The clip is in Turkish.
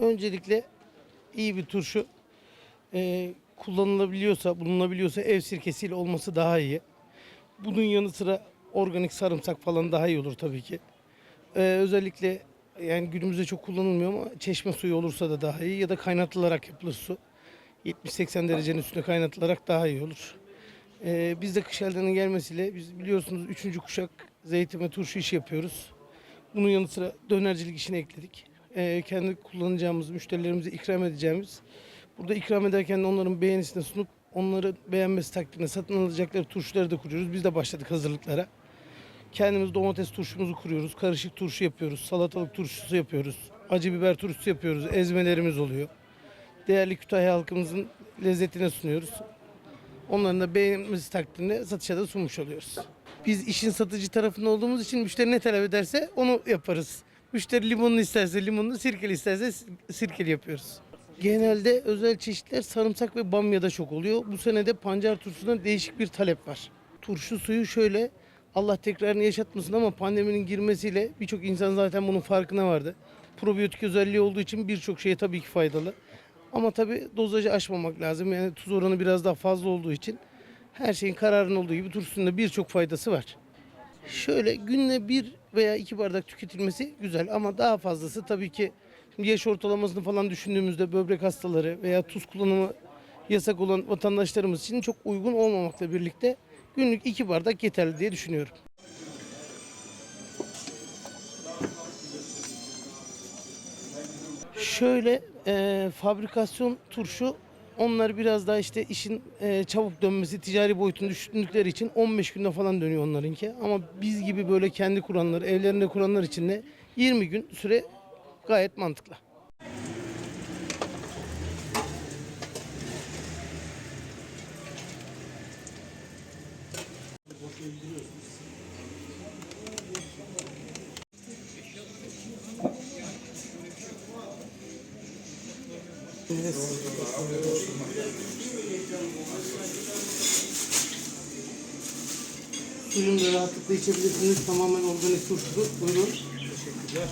Öncelikle iyi bir turşu e, kullanılabiliyorsa, bulunabiliyorsa ev sirkesiyle olması daha iyi. Bunun yanı sıra organik sarımsak falan daha iyi olur tabii ki. E, özellikle yani günümüzde çok kullanılmıyor ama çeşme suyu olursa da daha iyi ya da kaynatılarak yapılır su. 70-80 derecenin üstüne kaynatılarak daha iyi olur. E, biz de kış aylarının gelmesiyle biz biliyorsunuz 3. kuşak zeytin ve turşu işi yapıyoruz. Bunun yanı sıra dönercilik işini ekledik. Ee, kendi kullanacağımız, müşterilerimize ikram edeceğimiz. Burada ikram ederken de onların beğenisine sunup onları beğenmesi takdirine satın alacakları turşuları da kuruyoruz. Biz de başladık hazırlıklara. Kendimiz domates turşumuzu kuruyoruz. Karışık turşu yapıyoruz. Salatalık turşusu yapıyoruz. Acı biber turşusu yapıyoruz. Ezmelerimiz oluyor. Değerli Kütahya halkımızın lezzetine sunuyoruz. Onların da beğenmesi takdirinde satışa da sunmuş oluyoruz. Biz işin satıcı tarafında olduğumuz için müşteri ne talep ederse onu yaparız. Müşteri limonlu isterse limonlu, sirkeli isterse sirkeli yapıyoruz. Genelde özel çeşitler sarımsak ve bamyada çok oluyor. Bu sene de pancar turşusuna değişik bir talep var. Turşu suyu şöyle, Allah tekrarını yaşatmasın ama pandeminin girmesiyle birçok insan zaten bunun farkına vardı. Probiyotik özelliği olduğu için birçok şeye tabii ki faydalı. Ama tabii dozajı aşmamak lazım. Yani tuz oranı biraz daha fazla olduğu için her şeyin kararın olduğu gibi turşunun da birçok faydası var. Şöyle günde bir veya iki bardak tüketilmesi güzel ama daha fazlası tabii ki yaş ortalamasını falan düşündüğümüzde böbrek hastaları veya tuz kullanımı yasak olan vatandaşlarımız için çok uygun olmamakla birlikte günlük iki bardak yeterli diye düşünüyorum. Şöyle e, fabrikasyon turşu onlar biraz daha işte işin e, çabuk dönmesi, ticari boyutunu düşündükleri için 15 günde falan dönüyor onlarınki. Ama biz gibi böyle kendi kuranlar, evlerinde kuranlar için de 20 gün süre gayet mantıklı. Suyunu da rahatlıkla içebilirsiniz. Tamamen organik turşudur. Buyurun. Teşekkürler.